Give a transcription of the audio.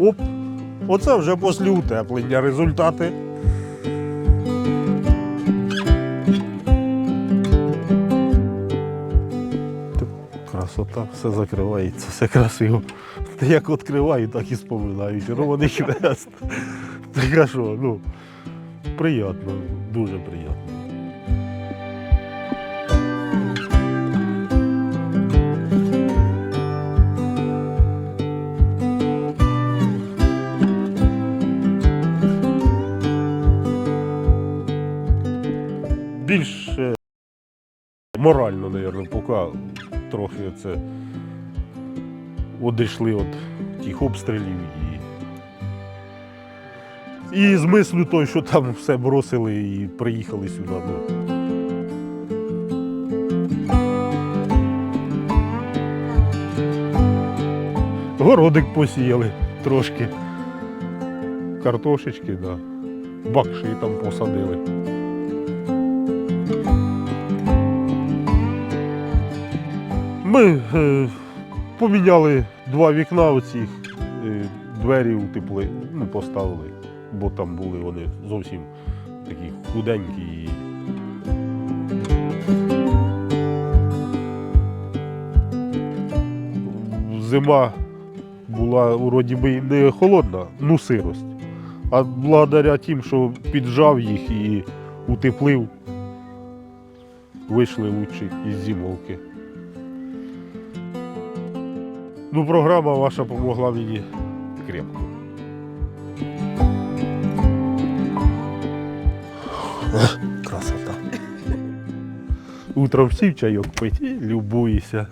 Оп! Оце вже після утеплення результати. Красота, все закривається, все красиво. Як відкриваю, так і споминаю. Червоний хрест. Так що, ну, приємно, дуже приємно. Більш е, морально, мабуть, поки трохи це одійшли від тих обстрілів і. І з мислю той, що там все бросили і приїхали сюди. Ну. Городик посіяли трошки. Картошечки, да. бакші там посадили. Ми е, поміняли два вікна оцих, е, двері утепли, ну, поставили, бо там були вони зовсім такі худенькі. Зима була вроді би не холодна, ну сирость. А благодаря тим, що піджав їх і утеплив, вийшли лучше із зимовки. Ну, програма ваша допомогла мені крепко. Красота. Утром сів чайок пить і любуйся.